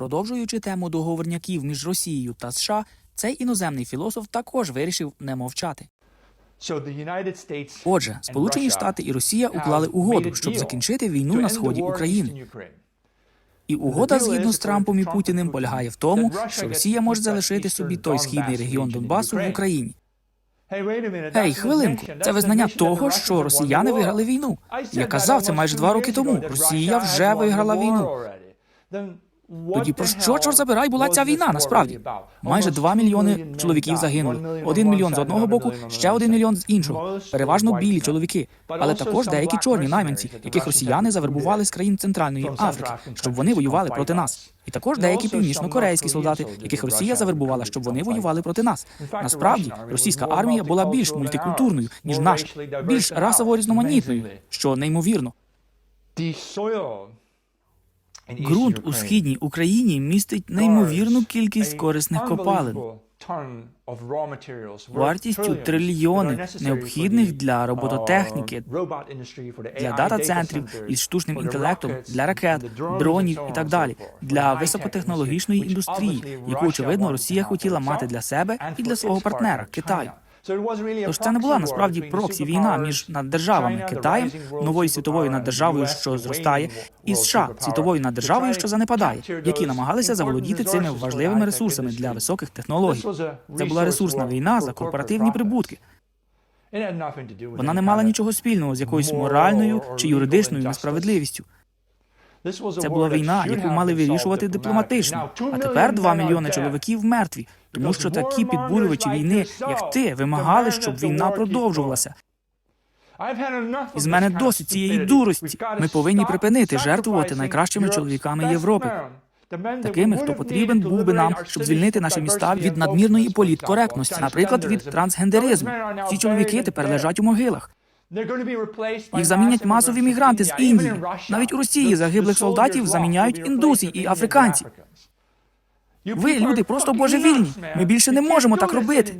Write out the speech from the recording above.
Продовжуючи тему договорняків між Росією та США, цей іноземний філософ також вирішив не мовчати. Отже, Сполучені Штати і Росія уклали угоду, щоб закінчити війну на сході України. І угода згідно з Трампом і Путіним полягає в тому, що Росія може залишити собі той східний регіон Донбасу в Україні. Гей, хвилинку, це визнання того, що росіяни виграли війну. Я казав це майже два роки тому. Росія вже виграла війну. Тоді про що, чорт забирай, була ця війна насправді? Майже 2 мільйони чоловіків загинули. Один мільйон з одного боку, ще один мільйон з іншого. Переважно білі чоловіки, але також деякі чорні найманці, яких росіяни завербували з країн Центральної Африки, щоб вони воювали проти нас. І також деякі північно-корейські солдати, яких Росія завербувала, щоб вони воювали проти нас. Насправді, російська армія була більш мультикультурною ніж наша, більш расово різноманітною, що неймовірно. Ґрунт у східній Україні містить неймовірну кількість корисних копалин. Вартістю трильйони, необхідних для робототехніки, для дата-центрів із штучним інтелектом, для ракет, дронів і так далі, для високотехнологічної індустрії, яку очевидно Росія хотіла мати для себе і для свого партнера Китаю. Тож це не була насправді проксі війна між наддержавами Китаєм, новою світовою наддержавою, що зростає, і США світовою наддержавою, що занепадає, які намагалися заволодіти цими важливими ресурсами для високих технологій. Це була ресурсна війна за корпоративні прибутки. Вона не мала нічого спільного з якоюсь моральною чи юридичною несправедливістю. Це була війна, яку мали вирішувати дипломатично. А тепер два мільйони чоловіків мертві, тому що такі підбурювачі війни, як ти, вимагали, щоб війна продовжувалася. Із мене досить цієї дурості. Ми повинні припинити жертвувати найкращими чоловіками Європи. Такими, хто потрібен був би нам, щоб звільнити наші міста від надмірної політкоректності, наприклад, від трансгендеризму. Ці чоловіки тепер лежать у могилах. Їх замінять масові мігранти з Індії. Навіть у Росії загиблих солдатів заміняють індуси і африканці. Ви, люди, просто божевільні. Ми більше не можемо так робити.